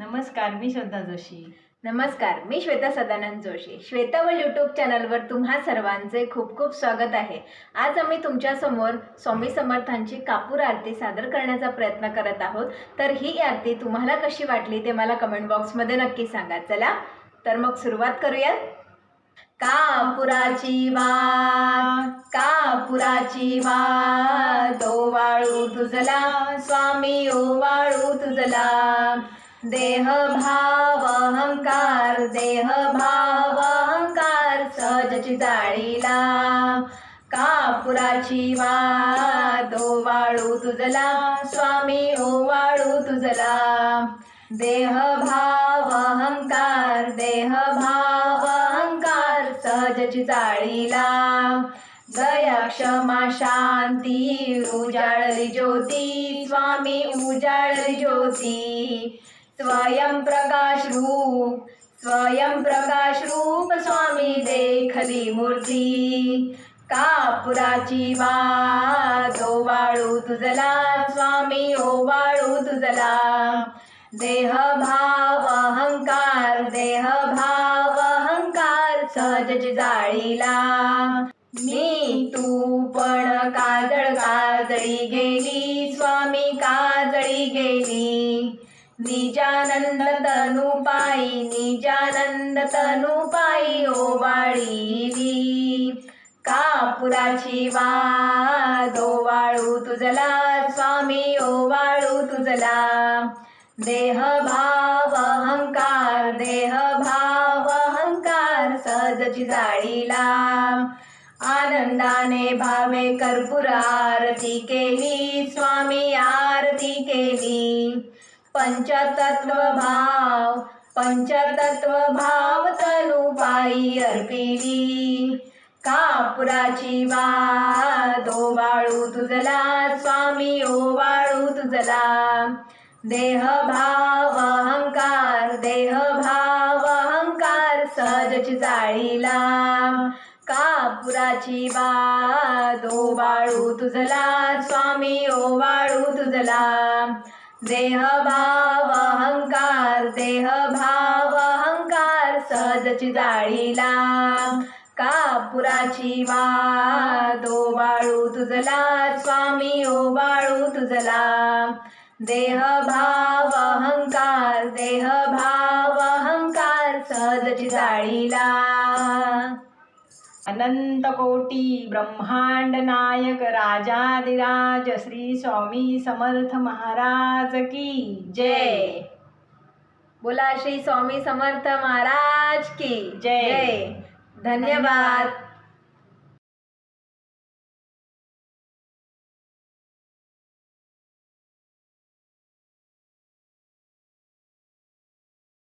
नमस्कार मी श्रद्धा जोशी. नमस्कार मी श्वेता सदानंद जोशी. श्वेतावळ यूट्यूब चॅनलवर तुम्हा सर्वांचे खूप खूप स्वागत आहे. आज आम्ही तुमच्यासमोर स्वामी समर्थांची कापूर आरती सादर करण्याचा प्रयत्न करत आहोत. तर ही आरती तुम्हाला कशी वाटली ते मला कमेंट बॉक्समध्ये नक्की सांगा. चला तर मग सुरुवात करूया. कापुराची वात कापुराची वात ओवाळू तुझला स्वामी ओवाळू तुझला. देह भाव अहंकार देह भाव अहंकार सहजची जाळीला. कापुराची वात ओवाळू तुझला. स्वामी ओवाळू तुझला. देह भाव अहंकार देह भाव अहंकार सहजची जाळीला. गया क्षमा शांती उजाळली ज्योती. स्वामी उजाळली ज्योती. स्वयं प्रकाश रूप स्वयं प्रकाश रूप स्वामी देखली मूर्ती. कापुराची वात ओवाळू तुझला स्वामी ओवाळू तुझला. देह भाव अहंकार देह भाव अहंकार सहजच जाळीला. मी तू पण काजळ काजळी गेली स्वामी काजळी गेली. निजानंद तनु पायी निजानंद तनु पायी ओवाळीली कापुराची वाद ओवाळू तुझला. स्वामी ओवाळू तुझला. देह भाव अहंकार देह भाव अहंकार सहजची जाळीला. आनंदाने भावे कर्पूर आरती केली स्वामी आरती केली. पंचतत्व भाव पंचतत्व भाव तनु अर्पिली. कापुराची वाद ओवाळू तुझला स्वामी ओवाळू तुझला. देह भाव अहंकार देह भाव अहंकार सहजची चाळीला कापुराची वाद ओवाळू तुझला स्वामी ओवाळू तुझला. देह भाव अहंकार देह भाव अहंकार सहजची जाळीला. कापुराची वाद ओवाळू तुझला स्वामी ओवाळू तुझला. देह भाव अहंकार देह भाव अहंकार सहजची जाळीला. अनंत कोटी ब्रह्मांड नायक राजाधिराज श्री स्वामी समर्थ महाराज की जय। बोला श्री स्वामी समर्थ महाराज की जय. धन्यवाद।